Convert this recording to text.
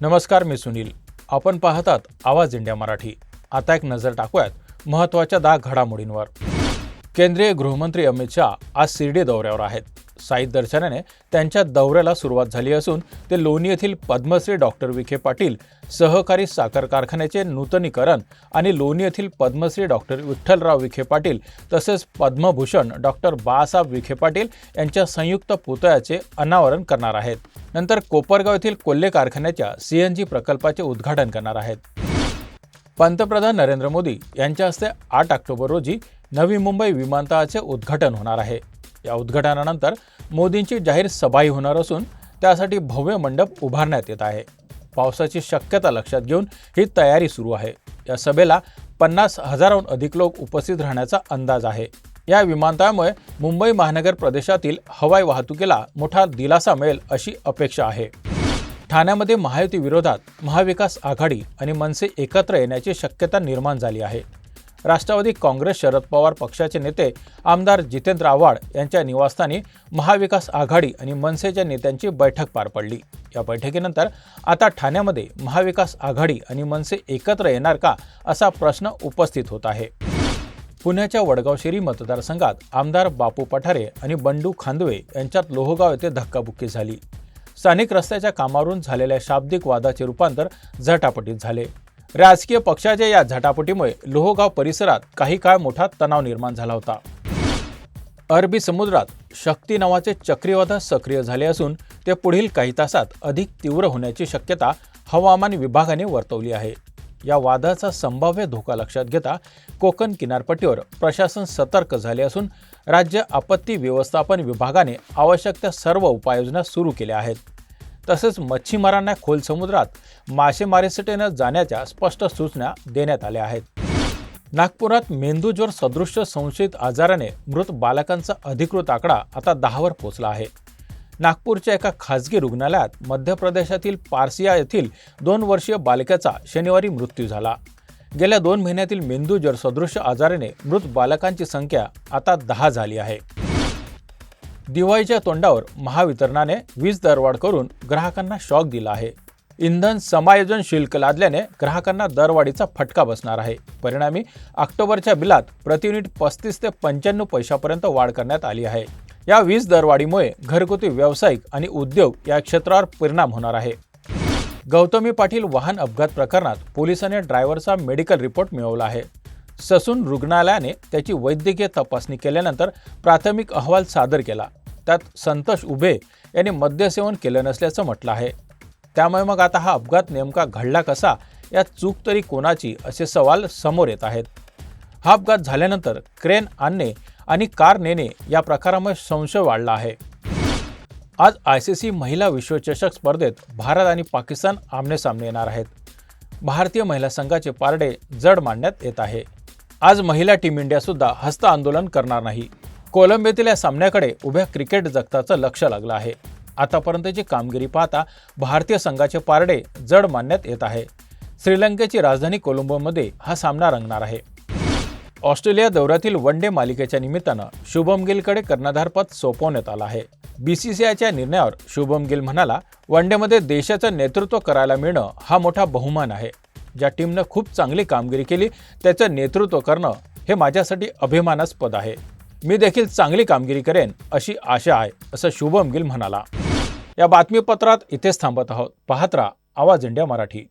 नमस्कार मी सुनील. आपण पाहतात आवाज इंडिया मराठी. आता एक नजर टाकूयात महत्त्वाच्या दहा घडामोडींवर. केंद्रीय गृहमंत्री अमित शहा आज शिर्डी दौऱ्यावर आहेत. साई दर्शनाने त्यांच्या दौऱ्याला सुरुवात झाली असून ते लोणी येथील पद्मश्री डॉक्टर विखे पाटील सहकारी साखर कारखान्याचे नूतनीकरण आणि लोणी येथील पद्मश्री डॉक्टर विठ्ठलराव विखे पाटील तसेच पद्मभूषण डॉक्टर बाळासाहेब विखे पाटील यांच्या संयुक्त पुतळ्याचे अनावरण करणार आहेत. नंतर कोपरगाव येथील कोल्हे कारखान्याच्या सीएनजी प्रकल्पाचे उद्घाटन करणार आहेत. पंतप्रधान नरेंद्र मोदी यांच्या हस्ते आठ ऑक्टोबर रोजी नवी मुंबई विमानतळाचे उद्घाटन होणार आहे. या उद्घाटनानंतर मोदींची जाहीर सभाही होणार असून त्यासाठी भव्य मंडप उभारण्यात येत आहे. पावसाची शक्यता लक्षात घेऊन ही तयारी सुरू आहे. या सभेला पन्नास हजाराहून अधिक लोक उपस्थित राहण्याचा अंदाज आहे. या विमानतळामुळे मुंबई महानगर प्रदेशातील हवाई वाहतुकीला मोठा दिलासा मिळेल अशी अपेक्षा आहे. ठाण्यामध्ये महायुती विरोधात महाविकास आघाडी आणि मनसे एकत्र येण्याची शक्यता निर्माण झाली आहे. राष्ट्रवादी काँग्रेस शरद पवार पक्षाचे नेते आमदार जितेंद्र आव्हाड यांच्या निवासस्थानी महाविकास आघाडी आणि मनसेच्या नेत्यांची बैठक पार पडली. या बैठकीनंतर आता ठाण्यामध्ये महाविकास आघाडी आणि मनसे एकत्र येणार का असा प्रश्न उपस्थित होत आहे. पुण्याच्या वडगावशिरी मतदारसंघात आमदार बापू पठारे आणि बंडू खांदवे यांच्यात लोहगाव येथे धक्काबुक्की झाली. स्थानिक रस्त्याच्या कामावरून झालेल्या शाब्दिक वादाचे रूपांतर झटापटीत झाले. राजकीय पक्षाच्या या झटापटीमुळे लोहगाव परिसरात काही काळ मोठा तणाव निर्माण झाला होता. अरबी समुद्रात शक्ती नावाचे चक्रीवादळ सक्रिय झाले असून ते पुढील काही तासात अधिक तीव्र होण्याची शक्यता हवामान विभागाने वर्तवली आहे. या वादळाचा संभाव्य धोका लक्षात घेता कोकण किनारपट्टीवर प्रशासन सतर्क झाले असून राज्य आपत्ती व्यवस्थापन विभागाने आवश्यक त्या सर्व उपाययोजना सुरू केल्या आहेत. तसेच मच्छीमारांना खोल समुद्रात मासेमारीसाठी न जाण्याच्या स्पष्ट सूचना देण्यात आल्या आहेत. नागपुरात मेंदूज्वर सदृश्य संशयित आजाराने मृत बालकांचा अधिकृत आकडा आता दहावर पोहोचला आहे. नागपूरच्या एका खासगी रुग्णालयात मध्य प्रदेशातील पारसिया येथील दोन वर्षीय बालकाचा शनिवारी मृत्यू झाला. गेल्या दोन महिन्यातील मेंदूज्वर सदृश्य आजाराने मृत बालकांची संख्या आता दहा झाली आहे. दिवाळीच्या तोंडावर महावितरणाने वीज दरवाढ करून ग्राहकांना शॉक दिला आहे. इंधन समायोजन शुल्क लादल्याने ग्राहकांना दरवाढीचा फटका बसणार आहे. परिणामी ऑक्टोबरच्या बिलात प्रति युनिट पस्तीस ते पंच्याण्णव पैशापर्यंत वाढ करण्यात आली आहे. या वीज दरवाढीमुळे घरगुती व्यावसायिक आणि उद्योग या क्षेत्रावर परिणाम होणार आहे. गौतमी पाटील वाहन अपघात प्रकरणात पोलिसांनी ड्रायव्हरचा मेडिकल रिपोर्ट मिळवला आहे. ससून रुग्णालयाने त्याची वैद्यकीय तपासणी केल्यानंतर प्राथमिक अहवाल सादर केला. त्यात संतोष उभे यांनी मद्यसेवन केलं नसल्याचं म्हटलं आहे. त्यामुळे मग आता हा अपघात नेमका घडला कसा या चूक तरी कोणाची असे सवाल समोर येत आहेत. हा अपघात झाल्यानंतर क्रेन आणणे आणि कार नेणे या प्रकारामुळे संशय वाढला आहे. आज आय सी सी महिला विश्वचषक स्पर्धेत भारत आणि पाकिस्तान आमनेसामने येणार आहेत. भारतीय महिला संघाचे पारडे जड मांडण्यात येत आहे. आज महिला टीम इंडियासुद्धा हस्त आंदोलन करणार नाही. कोलंबियातील या सामन्याकडे उभ्या क्रिकेट जगताचं लक्ष लागलं आहे. आतापर्यंतची कामगिरी पाहता भारतीय संघाचे पारडे जड मानण्यात येत आहे. श्रीलंकेची राजधानी कोलंबोमध्ये हा सामना रंगणार आहे. ऑस्ट्रेलिया दौऱ्यातील वन डे मालिकेच्या निमित्तानं शुभम गिलकडे कर्णधारपद सोपवण्यात आलं आहे. बीसीसीआयच्या निर्णयावर शुभम गिल म्हणाला वन डेमध्ये देशाचं नेतृत्व करायला मिळणं हा मोठा बहुमान आहे. ज्या टीमनं खूप चांगली कामगिरी केली त्याचं नेतृत्व करणं हे माझ्यासाठी अभिमानास्पद आहे. मी देखील चांगली कामगिरी करेन अशी आशा आहे असं शुभम गिल म्हणाला. या बातमीपत्रात इथेच थांबत आहोत. पाहत राहा आवाज इंडिया मराठी.